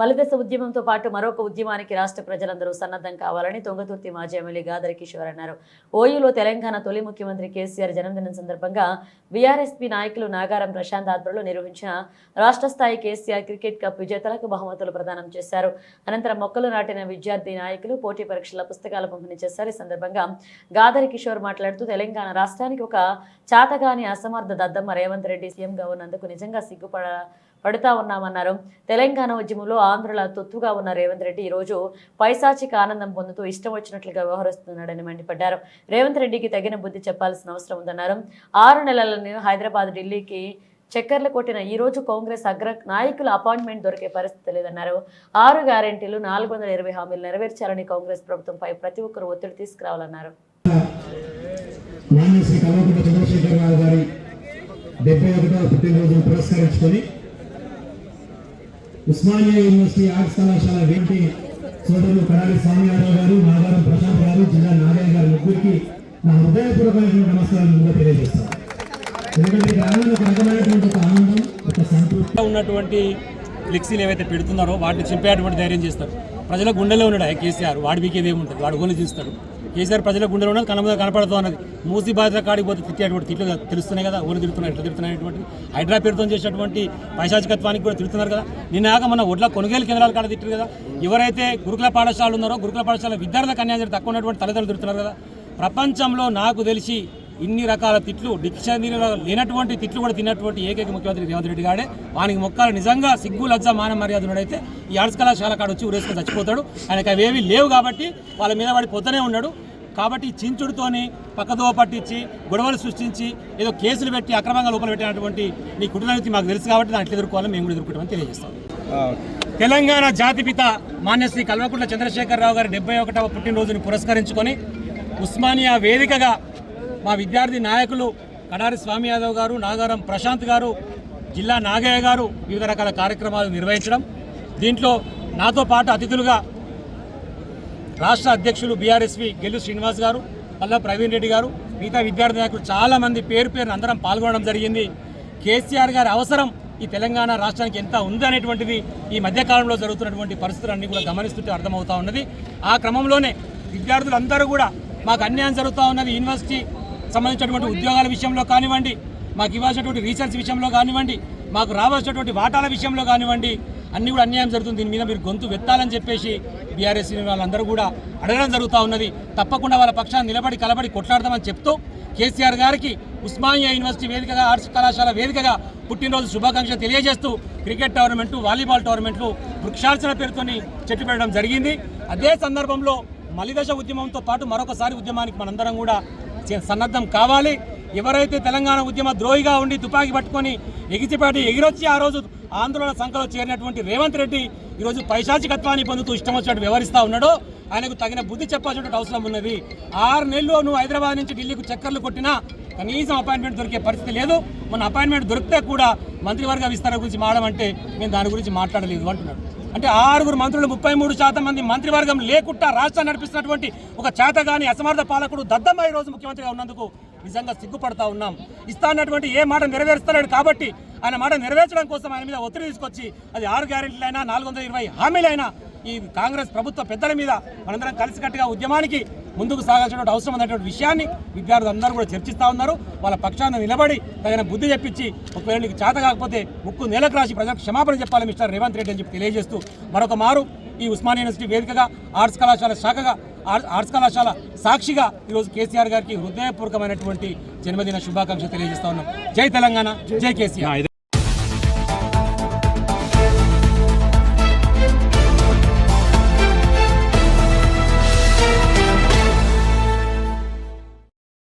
మలిదశ ఉద్యమంతో పాటు మరొక ఉద్యమానికి రాష్ట్ర ప్రజలందరూ సన్నద్ధం కావాలని తొంగతుర్తి మాజీ ఎమ్మెల్యే గాదరి కిషోర్ అన్నారు. ఓయూలో తెలంగాణ తొలి ముఖ్యమంత్రి కేసీఆర్ జన్మదినం సందర్భంగా బీఆర్ఎస్పీ నాయకులు నాగారం ప్రశాంత్ ఆధ్వర్యంలో నిర్వహించిన రాష్ట్ర స్థాయి కేసీఆర్ క్రికెట్ కప్ విజేతలకు బహుమతులు ప్రదానం చేశారు. అనంతరం మొక్కలు నాటిన విద్యార్థి నాయకులు పోటీ పరీక్షల పుస్తకాల పంపిణీ చేశారు. ఈ సందర్భంగా గాదరి కిషోర్ మాట్లాడుతూ తెలంగాణ రాష్ట్రానికి ఒక చాతగాని అసమర్థ దద్దమ్మ రేవంత్ రెడ్డి సీఎంగా ఉన్నందుకు నిజంగా సిగ్గుపడ పడుతా ఉన్నామన్నారు. తెలంగాణ ఉద్యమంలో ఆంధ్రుల తొత్తుగా ఉన్న రేవంత్ రెడ్డి ఈరోజు పైశాచిక ఆనందం పొందుతూ ఇష్టం వచ్చినట్లుగా వ్యవహరిస్తున్నాడని మండిపడ్డారు. రేవంత్ రెడ్డికి తగిన బుద్ధి చెప్పాల్సిన అవసరం ఉందన్నారు. ఆరు నెలలను హైదరాబాద్ ఢిల్లీకి చక్కర్లు కొట్టిన ఈరోజు కాంగ్రెస్ అగ్ర నాయకుల అపాయింట్మెంట్ దొరికే పరిస్థితి లేదన్నారు. ఆరు గ్యారెంటీలు నాలుగు వందల ఇరవై హామీలు నెరవేర్చాలని కాంగ్రెస్ ప్రభుత్వంపై ప్రతి ఒక్కరు ఒత్తిడి తీసుకురావాలన్నారు. గారి డెబ్బై ఒకటో పుట్టినరోజును పురస్కరించుకొని ఉస్మానియా యూనివర్సిటీ ఆర్ట్స్ కళాశాల వేంటి సోదరులు కడాలి స్వామియారావు గారు నాగారం ప్రశాంత్ గారు జిల్లా నాగయ్య గారు ముగ్గురికి నా హృదయపూర్వకమైన నమస్కారాలు ముందుగా తెలియజేస్తాను. ఎందుకంటే ఇక్కడ ఆనందం ఒక రకమైనటువంటి ఒక ఆనందం ఒక సంతృప్తి. ఉన్నటువంటి ఫ్లెక్సీలు ఏవైతే పెడుతున్నారో వాటిని చింపేటువంటి ధైర్యం చేస్తారు. ప్రజల గుండెలో ఉన్నాడు ఆ కేసీఆర్. వాడి వీకేది ఏముంటుంది వాడు గోలు చూస్తాడు. కేసీఆర్ ప్రజల గుండెలో ఉన్నది కనబద కనపడుతూ ఉన్నది మూసి బాధ్యత కాడికి పోతే తిట్టేటువంటి తిట్లు తెలుస్తున్నాయి కదా ఓన్లు తిడుతున్నాయి ఎట్లా తిడుతున్నటువంటి హైడ్రా పేరుతో చేసినటువంటి పైశాచికత్వానికి కూడా తిడుతున్నారు కదా. నిన్న మన ఒడ్ల కొనుగోలు కేంద్రాల కాడ తిట్టారు కదా. ఎవరైతే గురుకుల పాఠశాలలు ఉన్నారో గురుకుల పాఠశాల విద్యార్థులకు అన్యాయం తక్కువ ఉన్నటువంటి తల్లిదండ్రులు తిడుతున్నారు కదా. ప్రపంచంలో నాకు తెలిసి ఇన్ని రకాల తిట్లు డిక్షనరీలో లేనటువంటి తిట్లు కూడా తిన్నటువంటి ఏకైక ముఖ్యమంత్రి రేవంత్ రెడ్డి గారే. వానికి మొక్కలు నిజంగా సిగ్గు లజ్జ మాన మర్యాదనుడైతే ఈ ఆర్ట్స్ కళాశాల కాడ వచ్చి ఊరేసుకొని చచ్చిపోతాడు. ఆయనకు అవేవి లేవు కాబట్టి వాళ్ళ మీద వాడి పొద్దునే ఉన్నాడు. కాబట్టి చించుడుతోని పక్కదోవ పట్టించి గొడవలు సృష్టించి ఏదో కేసులు పెట్టి అక్రమంగా లోపల పెట్టినటువంటి నీ కుటుంబానికి మాకు తెలుసు కాబట్టి దాంట్లో ఎదుర్కోవాలని మేము కూడా ఎదుర్కొంటామని తెలియజేస్తాం. తెలంగాణ జాతిపిత మాన్యశ్రీ కల్వకుంట్ల చంద్రశేఖరరావు గారి డెబ్బై ఒకటవ పుట్టినరోజుని పురస్కరించుకొని ఉస్మానియా వేదికగా మా విద్యార్థి నాయకులు కడారి స్వామి యాదవ్ గారు నాగారం ప్రశాంత్ గారు జిల్లా నాగయ్య గారు వివిధ రకాల కార్యక్రమాలు నిర్వహించడం. దీంట్లో నాతో పాటు అతిథులుగా రాష్ట్ర అధ్యక్షులు బీఆర్ఎస్వి గెల్లు శ్రీనివాస్ గారు పల్లా ప్రవీణ్ రెడ్డి గారు మిగతా విద్యార్థి నాయకులు చాలామంది పేరు పేరున అందరం పాల్గొనడం జరిగింది. కేసీఆర్ గారి అవసరం ఈ తెలంగాణ రాష్ట్రానికి ఎంత ఉంది అనేటువంటిది ఈ మధ్యకాలంలో జరుగుతున్నటువంటి పరిస్థితులన్నీ కూడా గమనిస్తుంటే అర్థమవుతా ఉన్నది. ఆ క్రమంలోనే విద్యార్థులందరూ కూడా మాకు అన్యాయం జరుగుతూ ఉన్నది. యూనివర్సిటీ సంబంధించినటువంటి ఉద్యోగాల విషయంలో కానివ్వండి మాకు ఇవ్వాల్సినటువంటి రీసెర్చ్ విషయంలో కానివ్వండి మాకు రావాల్సినటువంటి వాటాల విషయంలో కానివ్వండి అన్ని కూడా అన్యాయం జరుగుతుంది. దీని మీద మీరు గొంతు వెత్తాలని చెప్పేసి బీఆర్ఎస్ వాళ్ళందరూ కూడా అడగడం జరుగుతూ ఉన్నది. తప్పకుండా వాళ్ళ పక్షాన్ని నిలబడి కలబడి కొట్లాడదామని చెప్తూ కేసీఆర్ గారికి ఉస్మానియా యూనివర్సిటీ వేదికగా ఆర్ట్స్ కళాశాల వేదికగా పుట్టినరోజు శుభాకాంక్షలు తెలియజేస్తూ క్రికెట్ టోర్నమెంటు వాలీబాల్ టోర్నమెంట్లు వృక్షార్చన పేరుతోని చెట్టు పెట్టడం జరిగింది. అదే సందర్భంలో మలిదశ ఉద్యమంతో పాటు మరొకసారి ఉద్యమానికి మనందరం కూడా సన్నద్ధం కావాలి. ఎవరైతే తెలంగాణ ఉద్యమ ద్రోహిగా ఉండి తుపాకీ పట్టుకొని ఎగిసిపాటి ఎగిరొచ్చి ఆ రోజు ఆందోళన సంఖలో చేరినటువంటి రేవంత్ రెడ్డి ఈరోజు పైశాచికత్వాన్ని పొందుతూ ఇష్టం వచ్చినట్టు వ్యవహరిస్తూ ఉన్నాడో. ఆయనకు తగిన బుద్ధి చెప్పాల్సిన అవసరం ఉన్నది. ఆరు నెలలు నువ్వు హైదరాబాద్ నుంచి ఢిల్లీకి చక్కర్లు కొట్టినా కనీసం అపాయింట్మెంట్ దొరికే పరిస్థితి లేదు. మన అపాయింట్మెంట్ దొరికితే కూడా మంత్రివర్గ విస్తరణ గురించి మాడమంటే మేము దాని గురించి మాట్లాడలేదు అంటున్నాడు. అంటే ఆరుగురు మంత్రులు ముప్పై మూడు శాతం మంది మంత్రివర్గం లేకుండా రాష్ట్రాన్ని నడిపిస్తున్నటువంటి ఒక చేతగాని అసమర్థ పాలకుడు దద్దమ్మ ఈరోజు రోజు ముఖ్యమంత్రిగా ఉన్నందుకు నిజంగా సిగ్గుపడతా ఉన్నాం. ఇస్తానటువంటి ఏ మాట నెరవేరుస్తలేడు కాబట్టి ఆయన మాట నెరవేర్చడం కోసం ఆయన మీద ఒత్తిడి తీసుకొచ్చి అది ఆరు గ్యారెంటీలైనా నాలుగు వందల ఇరవై హామీలైనా ఈ కాంగ్రెస్ ప్రభుత్వ పెద్దల మీద మనందరం కలిసికట్టుగా ఉద్యమానికి ముందుకు సాగాల్సినటువంటి అవసరం ఉన్నటువంటి విషయాన్ని విద్యార్థులు అందరూ కూడా చర్చిస్తూ ఉన్నారు. వాళ్ళ పక్షాన నిలబడి తగిన బుద్ధి చెప్పించి ఒకవేళ నీకు చేత కాకపోతే ముక్కు నేలకు రాసి ప్రజలకు క్షమాపణ చెప్పాలి మిస్టర్ రేవంత్ రెడ్డి అని చెప్పి తెలియజేస్తూ మరొక మారు ఈ ఉస్మానియా యూనివర్సిటీ వేదికగా ఆర్ట్స్ కళాశాల శాఖగా ఆర్ట్స్ కళాశాల సాక్షిగా ఈరోజు కేసీఆర్ గారికి హృదయపూర్వకమైనటువంటి జన్మదిన శుభాకాంక్షలు తెలియజేస్తా ఉన్నాం. జై తెలంగాణ జై కేసీఆర్.